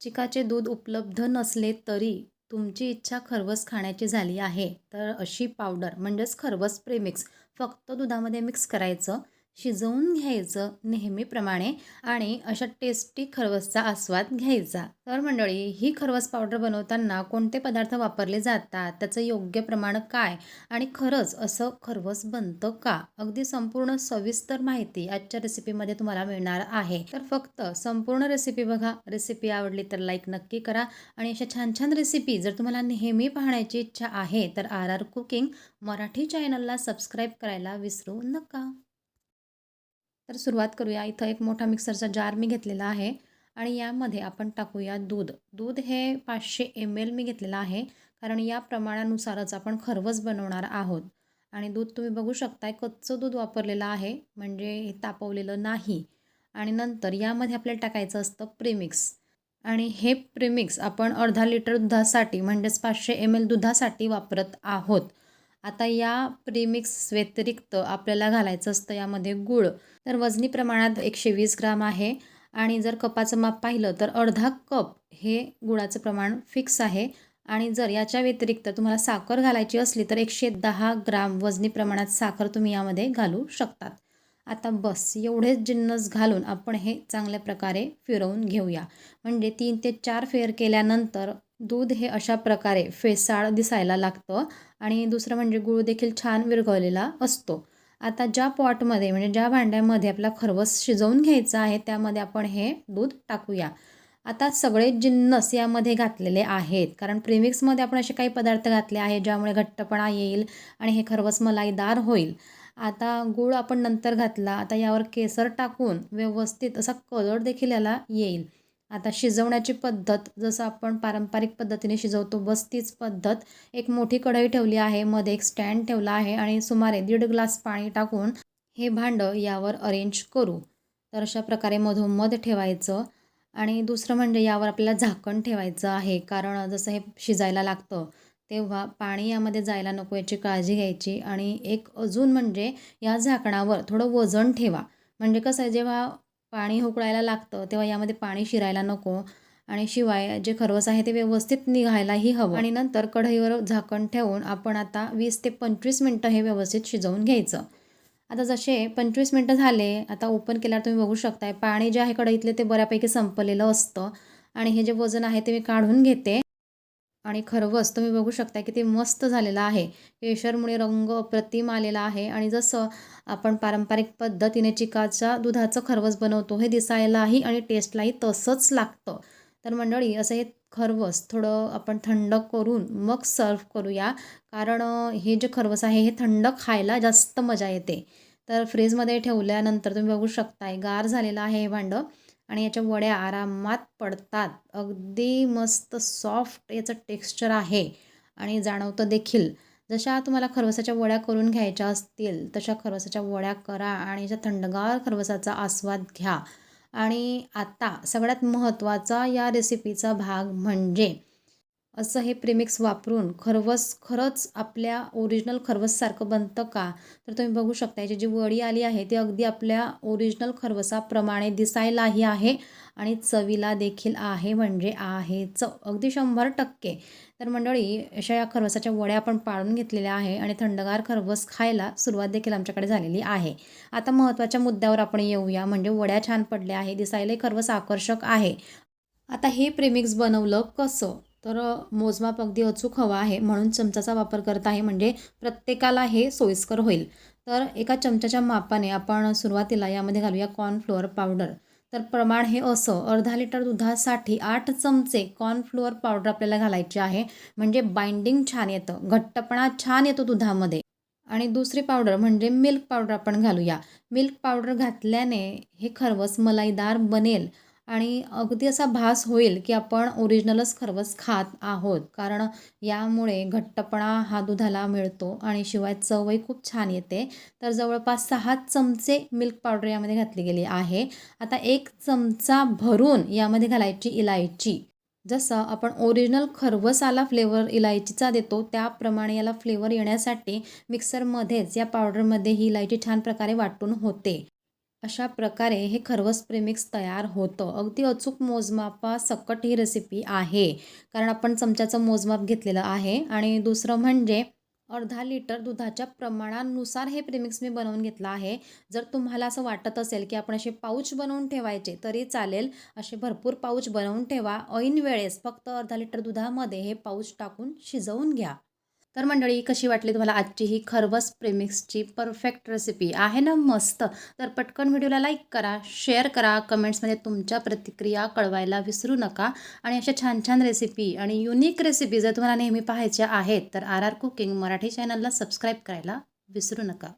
चिकाचे दूध उपलब्ध नसले तरी तुमची इच्छा खरवस खाण्याची झाली आहे. तर अशी पावडर म्हणजेच खरवस प्रेमिक्स फक्त दुधामध्ये मिक्स करायचं. शिजवून घ्यायचं नेहमीप्रमाणे आणि अशा टेस्टी खरवसचा आस्वाद घ्यायचा. तर मंडळी ही खरवस पावडर बनवताना कोणते पदार्थ वापरले जातात? त्याचं योग्य प्रमाण काय? आणि खरंच असं खरवस बनतं का? अगदी संपूर्ण सविस्तर माहिती आजच्या रेसिपीमध्ये तुम्हाला मिळणार आहे. तर फक्त संपूर्ण रेसिपी बघा. रेसिपी आवडली तर लाईक नक्की करा. आणि अशा छान छान रेसिपी जर तुम्हाला नेहमी पाहण्याची इच्छा आहे तर आर आर कुकिंग मराठी चॅनलला सबस्क्राईब करायला विसरू नका. तर सुरुवात करूया. इथं एक मोठा मिक्सरचा जार मी घेतलेला आहे आणि यामध्ये आपण टाकूया दूध. दूध हे पाचशे एम एल मी घेतलेलं आहे कारण या प्रमाणानुसारच आपण खरवस बनवणार आहोत. आणि दूध तुम्ही बघू शकताय कच्चं दूध वापरलेलं आहे म्हणजे हे तापवलेलं नाही. आणि नंतर यामध्ये आपल्याला टाकायचं असतं प्रेमिक्स आणि हे प्रेमिक्स आपण अर्धा लिटर दुधासाठी म्हणजेच पाचशे एम एल दुधासाठी वापरत आहोत. आता या प्रीमिक्स व्यतिरिक्त आपल्याला घालायचं असतं यामध्ये गूळ. तर वजनी प्रमाणात एकशे वीस ग्राम आहे. आणि जर कपाचं माप पाहिलं तर अर्धा कप हे गुळाचं प्रमाण फिक्स आहे. आणि जर याच्या व्यतिरिक्त तुम्हाला साखर घालायची असली तर एकशे दहा ग्राम वजनी प्रमाणात साखर तुम्ही यामध्ये घालू शकतात. आता बस एवढेच जिन्नस घालून आपण हे चांगल्या प्रकारे फिरवून घेऊया. म्हणजे तीन ते चार फेर केल्यानंतर दूध हे अशा प्रकारे फेसाळ दिसायला लागतं आणि दुसरं म्हणजे गूळ देखील छान विरघळलेला असतो. आता ज्या पॉटमध्ये म्हणजे ज्या भांड्यामध्ये आपला खरवस शिजवून घ्यायचं आहे त्यामध्ये आपण हे दूध टाकूया. आता सगळे जिन्नस यामध्ये घातलेले आहेत कारण प्रिमिक्समध्ये आपण असे काही पदार्थ घातले आहेत ज्यामुळे घट्टपणा येईल आणि हे खरवस मलाईदार होईल. आता गूळ आपण नंतर घातला आता यावर केसर टाकून व्यवस्थित असा कलर देखील याला येईल. आता शिजवण्याची पद्धत जसं आपण पारंपरिक पद्धतीने शिजवतो बस तीच पद्धत एक मोठी कढई ठेवली आहे मध्ये एक स्टँड ठेवला आहे आणि सुमारे दीड ग्लास पाणी टाकून हे भांडं यावर अरेंज करू. तर अशा प्रकारे मधोमध ठेवायचं आणि दुसरं म्हणजे यावर आपल्याला झाकण ठेवायचं आहे. कारण जसं हे शिजायला लागतं तेव्हा पाणी यामध्ये जायला नको याची काळजी घ्यायची आणि एक अजून म्हणजे या झाकणावर थोडं वजन ठेवा. म्हणजे कसं आहे जेव्हा पाणी उकळायला लागतं तेव्हा यामध्ये पाणी शिरायला नको. आणि शिवाय जे खरवस आहे ते व्यवस्थित निघायलाही हवं. आणि नंतर कढईवर झाकण ठेवून आपण आता वीस ते पंचवीस मिनटं हे व्यवस्थित शिजवून घ्यायचं. आता जसे पंचवीस मिनटं झाले आता ओपन केल्यावर तुम्ही बघू शकताय पाणी जे आहे कढईतले ते बऱ्यापैकी संपलेलं असतं. आणि हे जे वजन आहे ते मी काढून घेते. आणि खरवस तुम्ही बघू शकता किती मस्त झालेला आहे. केशरमुळे रंग अप्रतिम आलेला आहे. आणि जसं आपण पारंपरिक पद्धतीने चिकाच्या दुधाचं खरवस बनवतो हे दिसायलाही आणि टेस्टलाही तसंच लागतं. तर मंडळी असं हे खरवस थोडं आपण थंड करून मग सर्व करूया. कारण हे जे खरवस आहे हे थंड खायला जास्त मजा येते. तर फ्रीजमध्ये ठेवल्यानंतर तुम्ही बघू शकताय गार झालेलं आहे हे भांडं. आणि याच्या वड्या आरामात पडतात. अगदी मस्त सॉफ्ट याचं टेक्स्चर आहे. आणि जाणवतं देखील. जशा तुम्हाला खरवसाच्या वड्या करून घ्यायच्या असतील तशा खरवसाच्या वड्या करा आणि याच्या थंडगार खरवसाचा आस्वाद घ्या. आणि आता सगळ्यात महत्त्वाचा या रेसिपीचा भाग म्हणजे असं हे प्रेमिक्स वापरून खरवस खरंच आपल्या ओरिजिनल खरवससारखं बनतं का? तर तुम्ही बघू शकता याची जी वडी आली आहे ती अगदी आपल्या ओरिजिनल खरवसाप्रमाणे दिसायलाही आहे आणि चवीला देखील आहे म्हणजे आहे चव अगदी शंभर टक्के. तर मंडळी अशा या खरवसाच्या वड्या आपण पाळून घेतलेल्या आहे आणि थंडगार खरवस खायला सुरुवात देखील आमच्याकडे झालेली आहे. आता महत्त्वाच्या मुद्द्यावर आपण येऊया म्हणजे वड्या छान पडल्या आहे दिसायलाही खरवस आकर्षक आहे. आता हे प्रेमिक्स बनवलं कसं? तर मोजमाप अगदी अचूक हवा आहे म्हणून चमचाचा वापर करत आहे म्हणजे प्रत्येकाला हे सोयीस्कर होईल. तर एका चमच्याच्या मापाने आपण सुरुवातीला यामध्ये घालूया कॉर्नफ्लोअर पावडर तर प्रमाण हे असं अर्धा लिटर दुधासाठी आठ चमचे कॉर्नफ्लोअर पावडर आपल्याला घालायचे आहे. म्हणजे बाइंडिंग छान येतं घट्टपणा छान येतो दुधामध्ये. आणि दुसरी पावडर म्हणजे मिल्क पावडर आपण घालूया. मिल्क पावडर घातल्याने हे खरवस मलाईदार बनेल. आणि अगदी असा भास होईल की आपण ओरिजिनलच खरवस खात आहोत. कारण यामुळे घट्टपणा हा दुधाला मिळतो आणि शिवाय चवही खूप छान येते. तर जवळपास सहा चमचे मिल्क पावडर यामध्ये घातली गेली आहे. आता एक चमचा भरून यामध्ये घालायची इलायची. जसं आपण ओरिजिनल खरवसाला फ्लेवर इलायचीचा देतो त्याप्रमाणे याला फ्लेवर येण्यासाठी मिक्सरमध्येच या पावडरमध्ये ही इलायची छान प्रकारे वाटून होते. अशा प्रकारे हे खरवस प्रेमिक्स तयार होतं. अगदी अचूक मोजमापासकट ही रेसिपी आहे. कारण आपण चमच्याचं मोजमाप घेतलेलं आहे. आणि दुसरं म्हणजे अर्धा लिटर दुधाच्या प्रमाणानुसार हे प्रेमिक्स मी बनवून घेतलं आहे. जर तुम्हाला असं वाटत असेल की आपण असे पाऊच बनवून ठेवायचे तरी चालेल. असे भरपूर पाऊच बनवून ठेवा. ऐन वेळेस फक्त अर्धा लिटर दुधामध्ये हे पाऊच टाकून शिजवून घ्या. तर मंडळी कशी वाटली तुम्हाला आजची ही खरवस प्रेमिक्सची परफेक्ट रेसिपी आहे ना मस्त? तर पटकन व्हिडिओला लाईक करा शेअर करा कमेंट्समध्ये तुमच्या प्रतिक्रिया कळवायला विसरू नका. आणि अशा छान छान रेसिपी आणि युनिक रेसिपी जर तुम्हाला नेहमी पाहायच्या आहेत तर आर आर कुकिंग मराठी चॅनलला सबस्क्राईब करायला विसरू नका.